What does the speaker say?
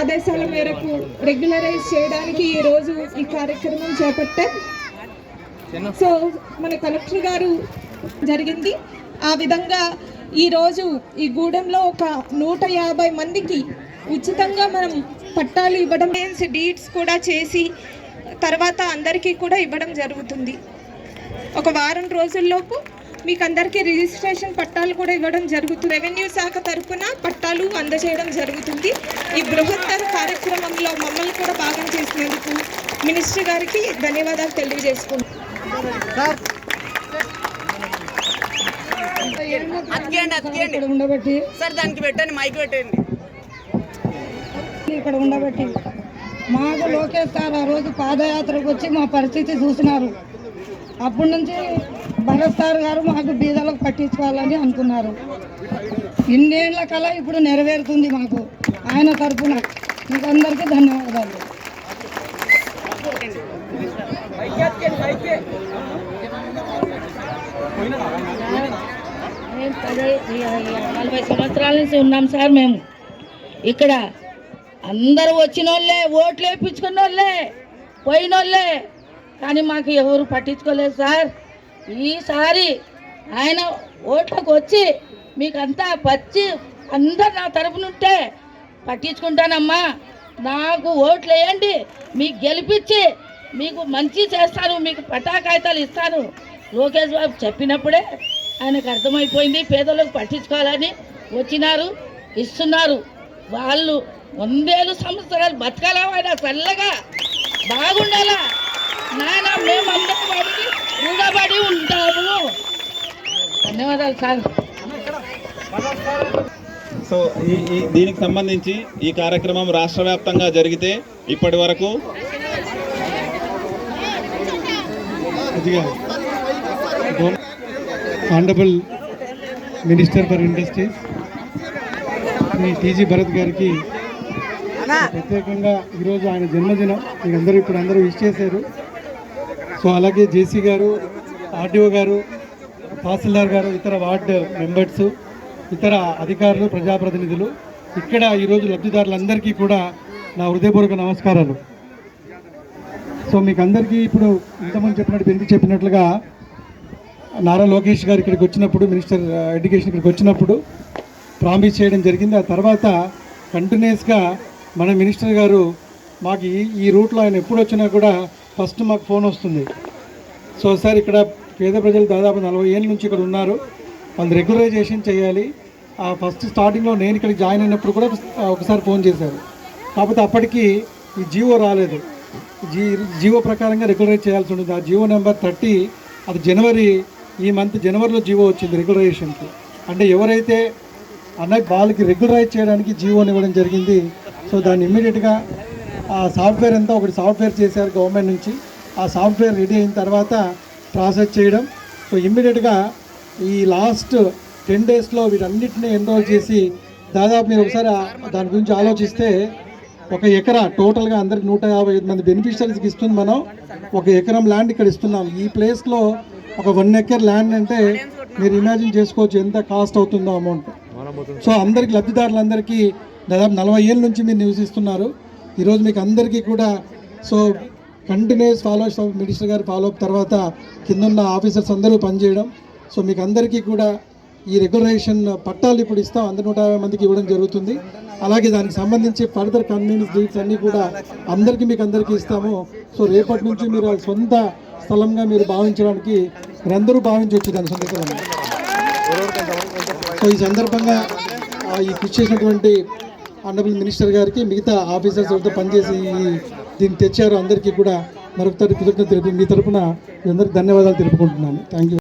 ఆదేశాల మేరకు రెగ్యులరైజ్ చేయడానికి ఈ రోజు ఈ కార్యక్రమం చేపట్టాం సో మన కలెక్టర్ గారు జరిగింది. ఆ విధంగా ఈరోజు ఈ గూడెంలో ఒక నూట యాభై మందికి ఉచితంగా మనం పట్టాలు ఇవ్వడం డీడ్స్ కూడా చేసి తర్వాత అందరికీ కూడా ఇవ్వడం జరుగుతుంది. ఒక వారం రోజుల్లోపు మీకు అందరికీ రిజిస్ట్రేషన్ పట్టాలు కూడా ఇవ్వడం జరుగుతుంది. రెవెన్యూ శాఖ తరఫున పట్టాలు అందజేయడం జరుగుతుంది. ఈ బృహత్తర కార్యక్రమంలో మమ్మల్ని కూడా భాగం చేసినందుకు మినిస్టర్ గారికి ధన్యవాదాలు ఇక్కడ ఉండబట్టి. సార్ దానికి పెట్టండి మైక్ పెట్టండి. ఇక్కడ ఉండబట్టి. మాకు లోకేష్ సార్ ఆ రోజు పాదయాత్రకు వచ్చి మా పరిస్థితి చూసినారు. అప్పటి నుంచి భరత్ సార్ గారు మాకు బీదలకు పట్టించుకోవాలని అనుకున్నారు. ఇన్నేళ్ళ కళ ఇప్పుడు నెరవేరుతుంది మాకు. ఆయన తరఫున మీకు అందరికీ ధన్యవాదాలు. నలభై సంవత్సరాల నుంచి ఉన్నాం సార్ మేము. ఇక్కడ అందరూ వచ్చిన వాళ్ళే ఓట్లు వేయించుకున్న వాళ్ళే పోయిన వాళ్ళే కానీ మాకు ఎవరు పట్టించుకోలేదు సార్. ఈసారి ఆయన ఓట్లకు వచ్చి మీకంతా పచ్చి అందరు నా తరపునుంటే పట్టించుకుంటానమ్మా. నాకు ఓట్లు వేయండి మీకు గెలిపించి మీకు మంచి చేస్తాను మీకు పటాకాయితాలు ఇస్తాను. లోకేష్ బాబు చెప్పినప్పుడే ఆయనకు అర్థమైపోయింది పేదలకు పట్టించుకోవాలని వచ్చినారు ఇస్తున్నారు. వాళ్ళు వందేలు సంవత్సరాలు బతకాలా ఆయన చల్లగా బాగుండాలా? నాయన మేమందరం వాడికి రుణపడి ఉంటాము. ధన్యవాదాలు సార్. సో ఈ ఈ దీనికి సంబంధించి ఈ కార్యక్రమం రాష్ట్ర వ్యాప్తంగా జరిగితే ఇప్పటి వరకు ఆనరబుల్ మినిస్టర్ ఫర్ ఇండస్ట్రీస్ మీ టీజీ భరత్ గారికి ప్రత్యేకంగా ఈరోజు ఆయన జన్మదినం. మీకు అందరూ ఇప్పుడు అందరూ విష్ చేశారు. సో అలాగే జేసీ గారు ఆర్డీఓ గారు తహసీల్దార్ గారు ఇతర వార్డు మెంబర్స్ ఇతర అధికారులు ప్రజాప్రతినిధులు ఇక్కడ ఈరోజు లబ్ధిదారులందరికీ కూడా నా హృదయపూర్వక నమస్కారాలు. సో మీకు అందరికీ ఇప్పుడు ఇంతమంది చెప్పినట్టు ఎందుకు చెప్పినట్లుగా నారా లోకేష్ గారు ఇక్కడికి వచ్చినప్పుడు మినిస్టర్ ఎడ్యుకేషన్ ఇక్కడికి వచ్చినప్పుడు ప్రామిస్ చేయడం జరిగింది. ఆ తర్వాత కంటిన్యూస్గా మన మినిస్టర్ గారు మాకు ఈ ఈ రూట్లో ఆయన ఎప్పుడు వచ్చినా కూడా ఫస్ట్ మాకు ఫోన్ వస్తుంది. సో సార్ ఇక్కడ పేద ప్రజలు దాదాపు నలభై ఏళ్ళ నుంచి ఇక్కడ ఉన్నారు. వాళ్ళు రెగ్యులరైజేషన్ చేయాలి. ఆ ఫస్ట్ స్టార్టింగ్లో నేను ఇక్కడ జాయిన్ అయినప్పుడు కూడా ఒకసారి ఫోన్ చేశారు. కాకపోతే అప్పటికి ఈ జియో రాలేదు. జీ జియో ప్రకారంగా రెగ్యులరైజ్ చేయాల్సి ఉంటుంది ఆ జియో నెంబర్ థర్టీ అది జనవరి ఈ మంత్ జనవరిలో జియో వచ్చింది రెగ్యులరైజేషన్కి. అంటే ఎవరైతే అన్న వాళ్ళకి రెగ్యులరైజ్ చేయడానికి జియోని ఇవ్వడం జరిగింది సో దాన్ని ఇమ్మీడియట్గా ఆ సాఫ్ట్వేర్ అంతా ఒకటి సాఫ్ట్వేర్ చేశారు గవర్నమెంట్ నుంచి. ఆ సాఫ్ట్వేర్ రెడీ అయిన తర్వాత ప్రాసెస్ చేయడం. సో ఇమ్మీడియట్గా ఈ లాస్ట్ టెన్ డేస్లో వీటన్నిటిని ఎన్రోల్ చేసి దాదాపు మీరు ఒకసారి దాని గురించి ఆలోచిస్తే ఒక ఎకరా టోటల్గా అందరికి నూట యాభై ఐదు మంది బెనిఫిషరీస్కి ఇస్తుంది మనం. ఒక ఎకరం ల్యాండ్ ఇక్కడ ఇస్తున్నాం. ఈ ప్లేస్లో ఒక వన్ ఎకర్ ల్యాండ్ అంటే మీరు ఇమాజిన్ చేసుకోవచ్చు ఎంత కాస్ట్ అవుతుందో అమౌంట్. సో అందరికి లబ్ధిదారులందరికీ దాదాపు నలభై ఏళ్ళ నుంచి మీరు నివసిస్తున్నారు. ఈరోజు మీకు అందరికీ కూడా సో కంటిన్యూస్ ఫాలో మినిస్టర్ గారి ఫాలో అప్ తర్వాత కిందన్న ఆఫీసర్స్ అందరూ పనిచేయడం. సో మీకు అందరికీ కూడా ఈ రెగ్యులరేషన్ పట్టాలు ఇప్పుడు ఇస్తాం. అందరు నూట యాభై మందికి ఇవ్వడం జరుగుతుంది. అలాగే దానికి సంబంధించి ఫర్దర్ కన్వీనియన్స్ డీట్స్ అన్నీ కూడా అందరికీ మీకు అందరికీ ఇస్తాము. సో రేపటి నుంచి మీరు సొంత స్థలంగా మీరు భావించడానికి మీరందరూ భావించవచ్చు దాని సొంత స్థలంగా సో ఈ సందర్భంగా ఈ కృషి చేసినటువంటి ఆనరబుల్ మినిస్టర్ గారికి మిగతా ఆఫీసర్స్ ఎవరితో పనిచేసి దీన్ని తెచ్చారు. అందరికీ కూడా మరొకసారి కృతజ్ఞత తెలిపి మీ తరపున అందరికీ ధన్యవాదాలు తెలుపుకుంటున్నాను. Thank you